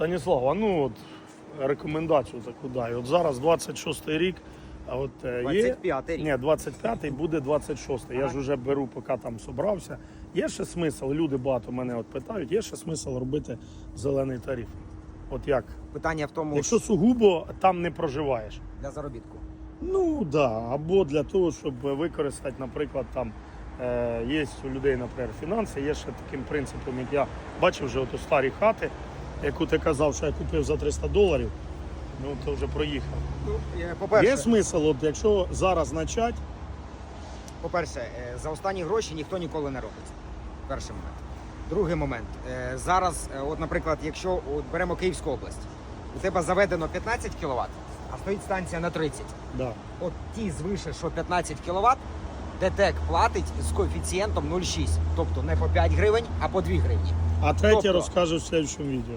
Станіслав, а ну от рекомендацію таку дай. От зараз 26 рік, а от е, є. 25-й рік. Ні, 25-й буде 26 Я ж вже беру, поки там собрався. Є ще смисл, люди багато мене от питають, є ще смисл робити зелений тариф. От як? Питання в тому, Якщо сугубо там не проживаєш. для заробітку. Ну так, да. або для того, щоб використати, наприклад, там е, є у людей, наприклад, фінанси, є ще таким принципом, як я бачив вже от у старі хати, яку ти казав, що я купив за 300 доларів, ну то вже проїхав. Ну, е, по-перше, Є смисл, от якщо зараз почати, по-перше, е, за останні гроші ніхто ніколи не робить. Перший момент. Другий момент. Е, Зараз, е, от, наприклад, якщо от беремо Київську область, у тебе заведено 15 кВт, а стоїть станція на 30. да. От ті звише, що 15 кВт, ДТЕК платить з коефіцієнтом 0,6. Тобто не по 5 гривень, а по 2 гривні. А третє Тобто- розкажу в следующем відео.